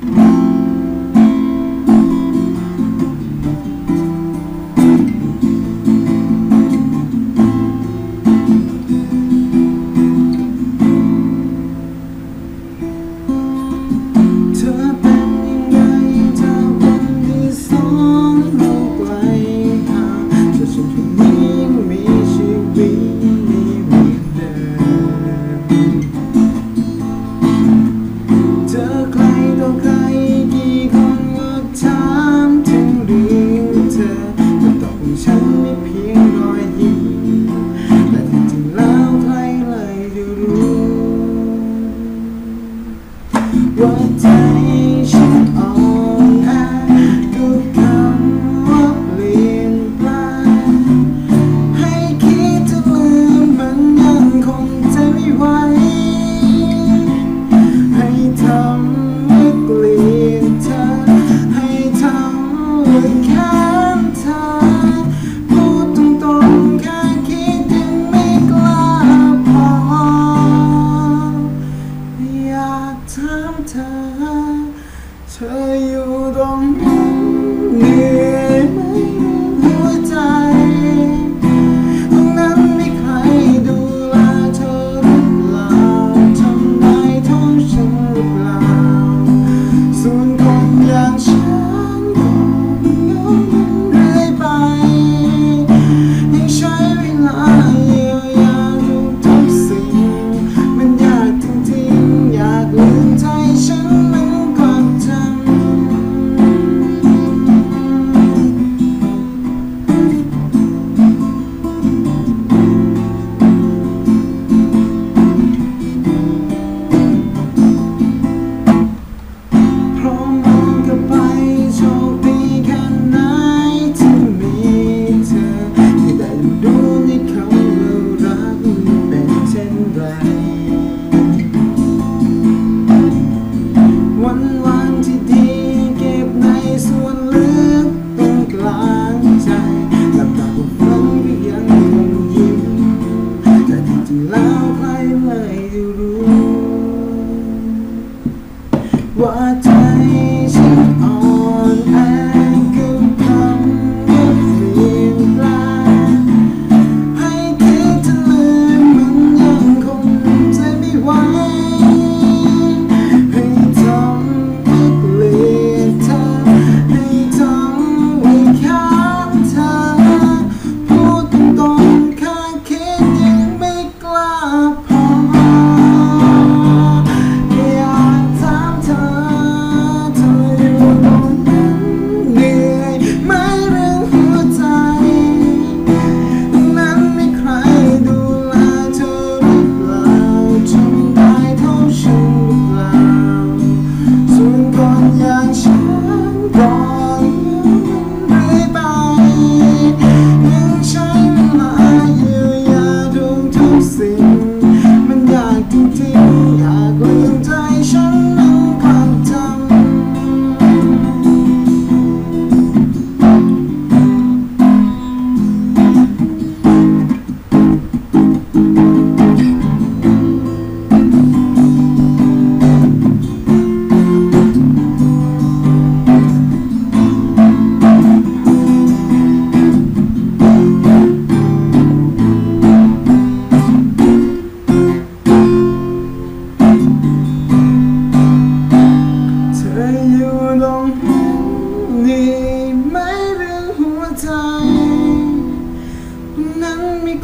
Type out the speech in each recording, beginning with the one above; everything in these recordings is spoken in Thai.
Mm-hmm.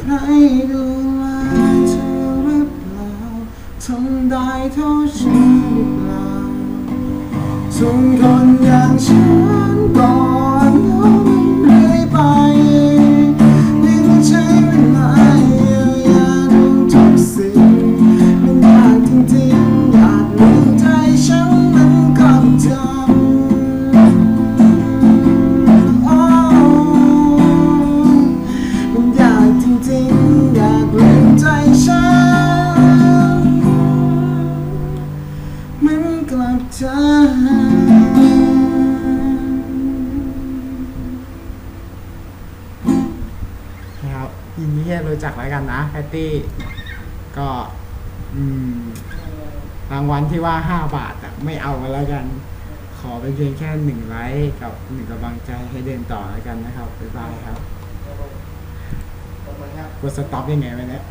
ให้ดูแลเธอหรือเปล่าทำได้เท่าฉันหรือเปล่าสุงคนอย่างฉันต้อง อินเทียจะรู้จักแล้วกันนะแพตตี้ก็รางวัลที่ว่าห้าบาทอะไม่เอากัแล้วกัน ขอเป็นเพียงแค่หนึ่งไลค์กับหนึ่งกำลังใจให้เดินต่อแล้วกันนะครับ บ๊ายบายครับกดสต็อปยังไงไปเนี่ย